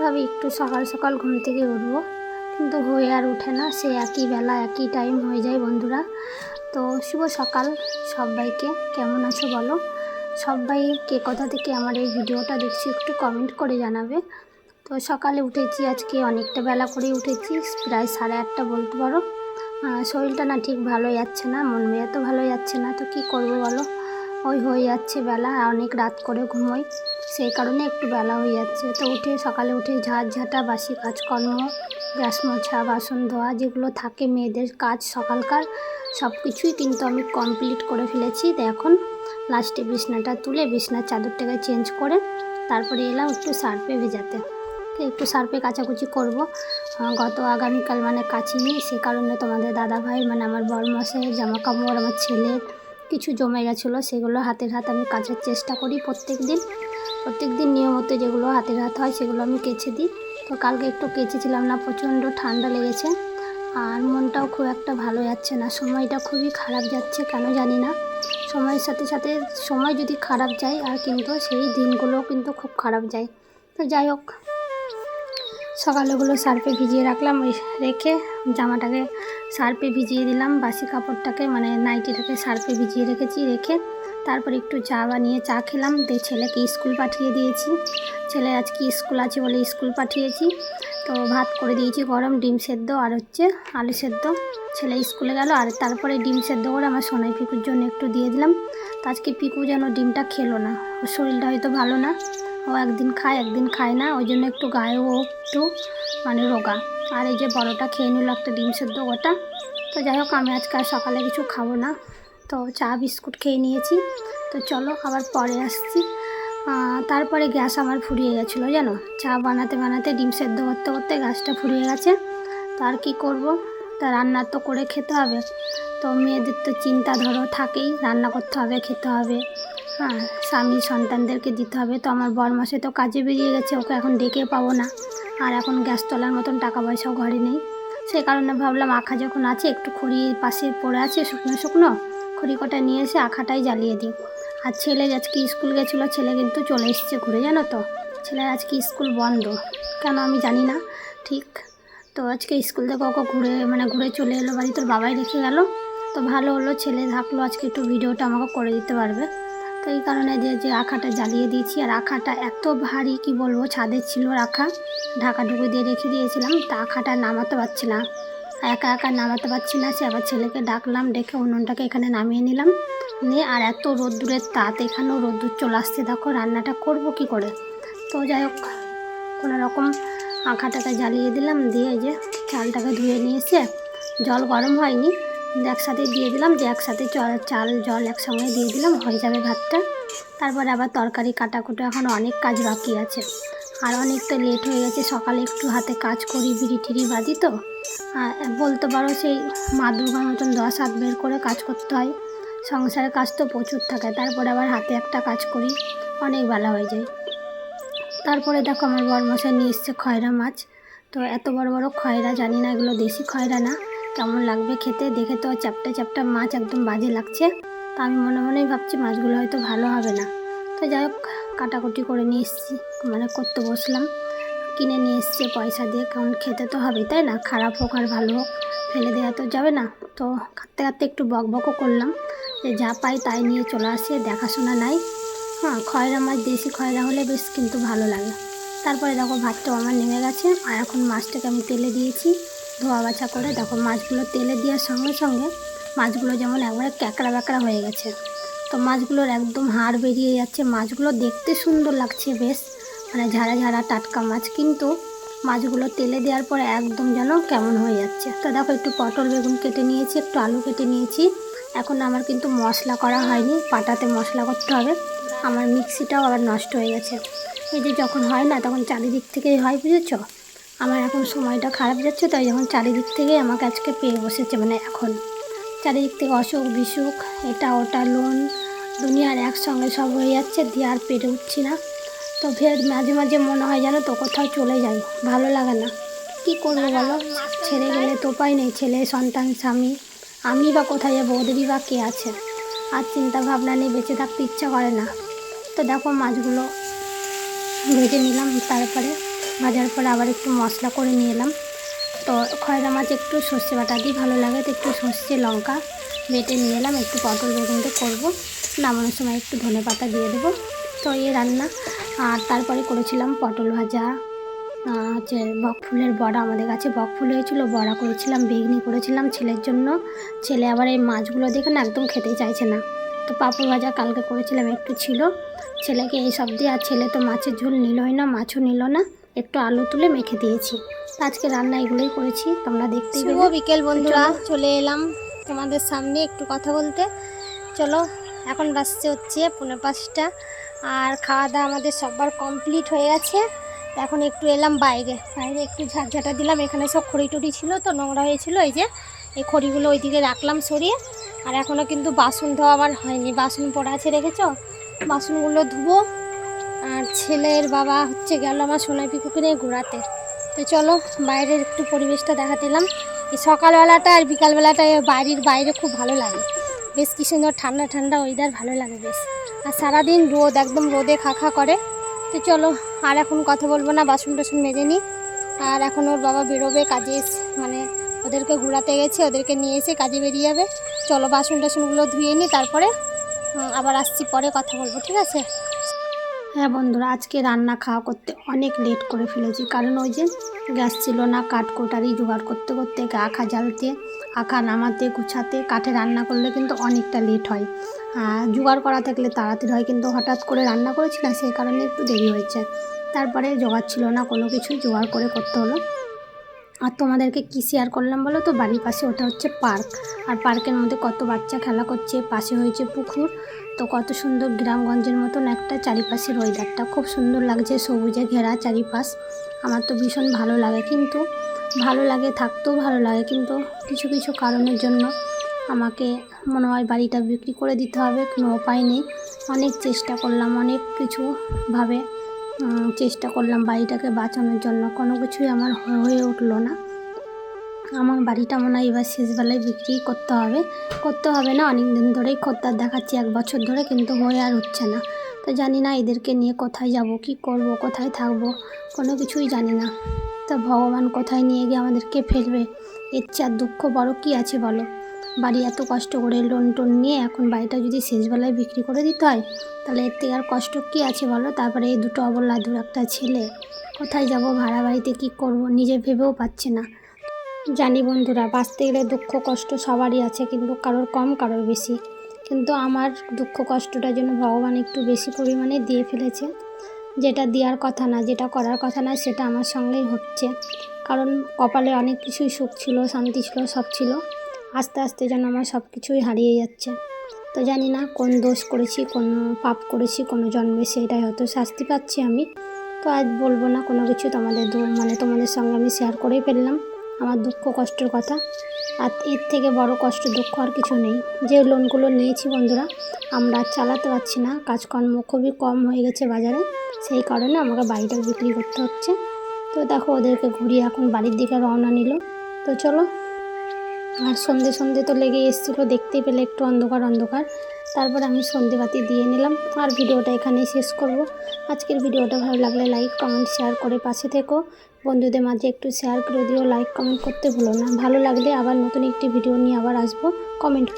ভাবি, একটু সকাল সকাল ঘুম থেকে উঠবো। কিন্তু হয়ে আর ওঠে না, সে একই বেলা, একই টাইম হয়ে যায় বন্ধুরা। তো শুভ সকাল সবাইকে, কেমন আছো বলো? সবাই কে কোথা থেকে আমার এই ভিডিওটা দেখছি একটু কমেন্ট করে জানাবে। তো সকালে উঠেছি, আজকে অনেকটা বেলা করেই উঠেছি, প্রায় সাড়ে আটটা বলতে পারো। শরীরটা না ঠিক ভালো যাচ্ছে না, মন মেয়ে তো ভালো যাচ্ছে না, তো কি করব বলো? ওই হয়ে যাচ্ছে বেলা, অনেক রাত করে ঘুমোই, সেই কারণে একটু বেলা হয়ে যাচ্ছে। তো উঠে সকালে উঠে ঝাঁট ঝাঁটা বাসি কাজকর্ম, গ্যাস মোছা, বাসন ধোয়া, যেগুলো থাকে মেয়েদের কাজ সকালকার, সব কিছুই কিন্তু আমি কমপ্লিট করে ফেলেছি। তো এখন লাস্টে বিছনাটা তুলে বিছনার চাদরটাকে চেঞ্জ করে, তারপরে এলাম একটু সার্ফে ভেজাতে। একটু সার্ফে কাচাকুচি করব। গত আগামীকাল মানে কাচিনি সে কারণে তোমাদের দাদা ভাই মানে আমার বরমশাইয়ের জামা কাপড় আমার ছেলের কিছু জমে গেছিল, সেগুলো হাতের হাত আমি কাচার চেষ্টা করি প্রত্যেক দিন প্রত্যেক দিন নিয়মিত যেগুলো হাতের হাত হয়, সেগুলো আমি কেচে দিই। তো কালকে একটু কেচেছিলাম না, প্রচণ্ড ঠান্ডা লেগেছে। আর মনটাও খুব একটা ভালো যাচ্ছে না, সময়টা খুবই খারাপ যাচ্ছে, কেন জানি না। সময়ের সাথে সাথে সময় যদি খারাপ যায়, আর কিন্তু সেই দিনগুলো কিন্তু খুব খারাপ যায়। তো যাই হোক সকালে ওগুলো সার্ফে ভিজিয়ে রাখলাম রেখে জামাটাকে সার্ফে ভিজিয়ে দিলাম, বাসি কাপড়টাকে মানে নাইটিটাকে সার্ফে ভিজিয়ে রেখেছি, রেখে তারপর একটু চা বানিয়ে চা খেলাম দিয়ে ছেলেকে স্কুল পাঠিয়ে দিয়েছি। ছেলে আজকে স্কুল আছে বলে স্কুল পাঠিয়েছি, তো ভাত করে দিয়েছি, গরম ডিম সেদ্ধ আর হচ্ছে আলু সেদ্ধ। ছেলে স্কুলে গেল আর তারপরে ডিম সেদ্ধ করে আমার সোনাই পিকুর জন্য একটু দিয়ে দিলাম। তো আজকে পিকু যেন ডিমটা খেলো না, ওর শরীরটা হয়তো ভালো না। ও একদিন খায় একদিন খায় না, ওই জন্য একটু গায়ে ও একটু মানে রোগা। আর এই যে বড়টা খেয়ে নিল একটা ডিম সেদ্ধ গোটা। তো যাই হোক, আমি আজকে আর সকালে কিছু খাব না। তো চা, বিস্কুট খেয়ে নিয়েছি। তো চলো, আবার পরে আসছি। তারপরে গ্যাস আমার ফুরিয়ে গেছিল, জানো? চা বানাতে বানাতে, ডিম সেদ্ধ করতে করতে গ্যাসটা ফুরিয়ে গেছে। তো আর কী করব? তা রান্না তো করে খেতে হবে। তো মেয়েদের তো চিন্তা ধরো থাকেই, রান্না করতে হবে, খেতে হবে। হ্যাঁ স্বামী সন্তানদেরকে দিতে হবে। তো আমার বরমাসে তো কাজে বেরিয়ে গেছে, ওকে এখন ডেকে পাবো না। আর এখন গ্যাস তোলার মতন টাকা পয়সাও ঘরে নেই। সেই কারণে ভাবলাম আখা যখন আছে, একটু খড়ি পাশে পড়ে আছে, শুকনো শুকনো, খড়ি কটা নিয়ে এসে আখাটাই জ্বালিয়ে দিই। আর ছেলে আজকে স্কুল গেছিল, ছেলে কিন্তু চলে এসেছে ঘুরে, জানো তো? ছেলের আজকে স্কুল বন্ধ। কেন আমি জানি না, ঠিক? তো আজকে স্কুল থেকে ওকে ঘুরে মানে ঘুরে চলে এলো, বাড়ি তোর বাবাই রেখে গেল। তো ভালো হলো, ছেলে থাকল, আজকে একটু ভিডিওটা আমাকে করে দিতে পারবে। এই কারণে যে যে আখাটা জ্বালিয়ে দিয়েছি। আর আখাটা এত ভারী, কি বলব, ছাদের ছিল রাখা ঢাকা ঢুকে দিয়ে রেখে দিয়েছিলাম, তা আখাটা নামাতে পারছি না। একা একা নামাতে পারছি না, সে আবার ছেলেকে ডাকলাম, ডেকে উনুনটাকে এখানে নামিয়ে নিলাম। নিয়ে আর এত রোদ্দুরের তাত এখানেও রোদ্দুর চলে আসছে। দেখো, রান্নাটা করব কি করে? তো যাই হোক, কোনো রকম আঁখাটাকে জ্বালিয়ে দিলাম, দিয়ে যে চালটাকে ধুয়ে নিয়ে এসে জল গরম হয়নি। একসাথে দিয়ে দিলাম, যে একসাথে চ- চাল, জল একসঙ্গে দিয়ে দিলাম, হয়ে যাবে ভাতটা। তারপরে আবার তরকারি কাটাকুটো, এখন অনেক কাজ বাকি আছে। আর অনেকটা লেট হয়ে গেছে, সকালে একটু হাতে কাজ করি, বিড়ি টিড়ি বাঁধি তো। বলতে পারো সেই মা দুর্গার মতন দশ হাত বের করে কাজ করতে হয়। সংসারের কাজ তো প্রচুর থাকে, তারপরে আবার হাতে একটা কাজ করি, অনেক বেলা হয়ে যায়। তারপরে দেখো আমার বরমশাই নিয়ে এসছে খয়রা মাছ। তো এত বড় বড় খয়রা, জানি না এগুলো দেশি খয়রা না। কেমন লাগবে খেতে? দেখে তো চ্যাপটা চ্যাপটা মাছ একদম বাজে লাগছে। তা আমি মনে মনেই ভাবছি মাছগুলো হয়তো ভালো হবে না। তো যাই হোক, কাটাকুটি করে নিয়ে এসেছি। মানে করতে বসলাম। কিনে নিয়ে এসছে পয়সা দিয়ে। কারণ খেতে তো হবেই, তাই না? খারাপ হোক আর ভালো হোক, ফেলে দেওয়া তো যাবে না। তো খাতে খাতে একটু বকবকও করলাম। যে যা পাই তাই নিয়ে চলে আসে দেখাশোনা নাই। হ্যাঁ খয়রা মাছ, দেশি খয়রা হলে বেশ কিন্তু ভালো লাগে। তারপরে দেখো, ভাতটাও আমার নেমে গেছে। আর এখন মাছটাকে আমি তেলে দিয়েছি। ধোয়া বাছা করে দেখো, মাছগুলো তেলে দেওয়ার সঙ্গে সঙ্গে মাছগুলো যেমন একবারে ক্যাকড়া ব্যাকড়া হয়ে গেছে। তো মাছগুলোর একদম হাড় বেরিয়ে যাচ্ছে। মাছগুলো দেখতে সুন্দর লাগছে বেশ মানে ঝাড়া ঝাড়া টাটকা মাছ, কিন্তু মাছগুলো তেলে দেওয়ার পরে একদম যেন কেমন হয়ে যাচ্ছে। তো দেখো, একটু পটল বেগুন কেটে নিয়েছি, একটু আলু কেটে নিয়েছি। এখন আমার কিন্তু মশলা করা হয়নি, পাটাতে মশলা করতে হবে। আমার মিক্সিটাও আবার নষ্ট হয়ে গেছে। এই যে যখন হয় না, তখন চারিদিক থেকেই হয়, বুঝেছ? আমার এখন সময়টা খারাপ যাচ্ছে, তাই যখন চারিদিক থেকেই আমাকে আজকে পেয়ে বসেছে মানে এখন। চারিদিক থেকে অসুখ, বিসুখ, এটা, ওটা, লোন, দুনিয়ার একসঙ্গে সব হয়ে যাচ্ছে, দিয়ে আর পেরে উঠছি না। তো ফের মাঝে মাঝে মনে হয় যেন তো কোথাও চলে যাই, ভালো লাগে না। কি করব বলো? ছেড়ে গেলে তো উপায় নেই, ছেলে, সন্তান, স্বামী, আমি বা কোথায় যাব, ওদেরই বা কে আছে? আর চিন্তা ভাবনা নিয়ে বেঁচে থাকতে ইচ্ছা করে না। তো দেখো মাছগুলো ভেজে নিলাম তারপরে। ভাজার পরে আবার একটু মশলা করে নিয়ে এলাম। তো খয়রা মাছ একটু সর্ষে বাটা দিয়ে ভালো লাগে, তো একটু সর্ষে লঙ্কা বেটে নিয়ে এলাম, একটু পটল বেগুন দিয়ে করব। নামানোর সময় একটু ধনে পাতা দিয়ে দেবো। তো এই রান্না। আর তারপরে করেছিলাম পটল ভাজা হচ্ছে বক ফুলের বড়া আমাদের কাছে বক ফুল হয়েছিল, বড়া করেছিলাম, বেগনি করেছিলাম ছেলের জন্য। ছেলে আবার এই মাছগুলো দেখে না একদম খেতে চাইছে না। তো পাপড় ভাজা কালকে করেছিলাম, একটু ছিল। ছেলেকে এই সব দিয়ে, আর ছেলে তো মাছের ঝোল নিলই না, মাছও নিল না। একটু আলু তুলে মেখে দিয়েছি। আজকে রান্না এগুলোই করেছি তোমরা দেখতে শুভ বিকেল বন্ধুরা চলে এলাম তোমাদের সামনে একটু কথা বলতে। চলো এখন বাসছে হচ্ছে পনেরো পাঁচটা আর খাওয়া দাওয়া আমাদের সবার কমপ্লিট হয়ে গেছে। এখন একটু এলাম বাইরে। বাইরে একটু ঝাঁঝাটা দিলাম এখানে সব খড়ি টড়ি ছিল তো নোংরা হয়েছিল এই যে এই খড়িগুলো ওইদিকে রাখলাম সরিয়ে। আর এখনও কিন্তু বাসন ধোয়া আমার হয়নি বাসন পড়া আছে রেখেছ বাসনগুলো ধুবো। আর ছেলের বাবা হচ্ছে গেল আমার সোনাই পিকুকে নিয়ে ঘোরাতে তো চলো, বাইরের একটু পরিবেশটা দেখাতে এলাম এই সকালবেলাটা আর বিকালবেলাটা বাড়ির বাইরে খুব ভালো লাগে। বেশ কি সুন্দর ঠান্ডা ঠান্ডা ওয়েদার ভালো লাগে বেশ। আর সারাদিন রোদ, একদম রোদে খাখা করে। তো চলো, আর এখন কথা বলব না, বাসন টাসন মেজে নিই আর এখন ওর বাবা বেরোবে কাজে মানে ওদেরকে ঘোরাতে গেছে, ওদেরকে নিয়ে এসে কাজে বেরিয়ে যাবে। চলো, বাসন টাসনগুলো ধুয়ে নিই তারপরে আবার আসছি, পরে কথা বলব, ঠিক আছে? হ্যাঁ বন্ধুরা, আজকে রান্না খাওয়া করতে অনেক লেট করে ফেলেছি। কারণ ওই যে গ্যাস ছিল না কাঠ কোটারি জোগাড় করতে করতে আখা জ্বালতে আখা নামাতে, গুছাতে, কাঠে রান্না করলে কিন্তু অনেকটা লেট হয়। আর জোগাড় করা থাকলে তাড়াতাড়ি হয়, কিন্তু হঠাৎ করে রান্না করেছি না, সেই কারণে একটু দেরি হয়েছে। তারপরে জোগাড় ছিল না, কোনো কিছু জোগাড় করে করতে হলো। আর তোমাদেরকে কী শেয়ার করলাম বলো তো? বাড়ির পাশে ওটা হচ্ছে পার্ক আর পার্কের মধ্যে কত বাচ্চা খেলা করছে, পাশে হয়েছে পুকুর। তো কত সুন্দর গ্রামগঞ্জের মতন একটা চারিপাশের ওয়েদারটা খুব সুন্দর লাগছে সবুজে ঘেরা চারিপাশ। আমার তো ভীষণ ভালো লাগে কিন্তু, ভালো লাগে, থাকতেও ভালো লাগে কিন্তু কিছু কিছু কারণের জন্য আমাকে মনে হয় বাড়িটা বিক্রি করে দিতে হবে। কোনো উপায় নেই। অনেক চেষ্টা করলাম অনেক কিছুভাবে চেষ্টা করলাম বাড়িটাকে বাঁচানোর জন্য। কোনো কিছুই আমার হয়ে উঠল না। আমার বাড়িটা মনে হয় এবার শেষবেলায় বিক্রি করতে হবে। করতে হবে না অনেক দিন ধরেই খদ্দার দেখাচ্ছি, এক বছর ধরে কিন্তু হয়ে আর হচ্ছে না। তো জানি না এদেরকে নিয়ে কোথায় যাব, কি করব, কোথায় থাকব, কোনো কিছুই জানি না। তা ভগবান কোথায় নিয়ে গিয়ে আমাদেরকে ফেলবে? এর আর দুঃখ বড় কী আছে বলো? বাড়ি এত কষ্ট করে লোন টোন নিয়ে এখন বাড়িটা যদি শেষবেলায় বিক্রি করে দিতে হয়, তাহলে এর থেকে আর কষ্ট কী আছে বলো? তারপরে এই দুটো অবলা দূর একটা ছেলে, কোথায় যাব? ভাড়া বাড়িতে কী করব? নিজে ভেবেও পাচ্ছে না। জানি বন্ধুরা, বাঁচতে গেলে দুঃখ কষ্ট সবারই আছে, কিন্তু কারোর কম, কারোর বেশি। কিন্তু আমার দুঃখ কষ্টটা যেন ভগবান একটু বেশি পরিমাণে দিয়ে ফেলেছে। যেটা দেওয়ার কথা না, যেটা করার কথা না, সেটা আমার সঙ্গেই হচ্ছে। কারণ কপালে অনেক কিছুই সুখ ছিল, শান্তি ছিল, সব ছিল। আস্তে আস্তে যেন আমার সব কিছুই হারিয়ে যাচ্ছে। তো জানি না কোন দোষ করেছি, কোন পাপ করেছি, কোনো জন্মে সেটাই হয়তো শাস্তি পাচ্ছি আমি। তো আজ বলব না, কোনো কিছু তোমাদের মানে তোমাদের সঙ্গে আমি শেয়ার করেই ফেললাম। আমার দুঃখ, কষ্টের কথা। আর এর থেকে বড় কষ্ট, দুঃখ আর কিছু নেই। যে লোনগুলো নিয়েছি বন্ধুরা, আমরা চালাতে পারছি না। কাজকর্ম খুবই কম হয়ে গেছে বাজারে। সেই কারণে আমাকে বাড়িটা বিক্রি করতে হচ্ছে। তো দেখো ওদেরকে ঘুরিয়ে এখন বাড়ির দিকে রওনা নিল। তো চলো আর সন্ধে সন্ধে তো লেগে এসেছিল, দেখতেই পেলে একটু অন্ধকার অন্ধকার। তারপর আমি সন্ধেবাতি দিয়ে নিলাম আর ভিডিওটা এখানেই শেষ করব। আজকের ভিডিওটা ভালো লাগলে লাইক, কমেন্ট, শেয়ার করে পাশে থেকো। বন্ধুদের মাঝে একটু শেয়ার করে দিও, লাইক, কমেন্ট করতে ভুলো না। ভালো লাগলে আবার নতুন একটি ভিডিও নিয়ে আবার আসব। কমেন্ট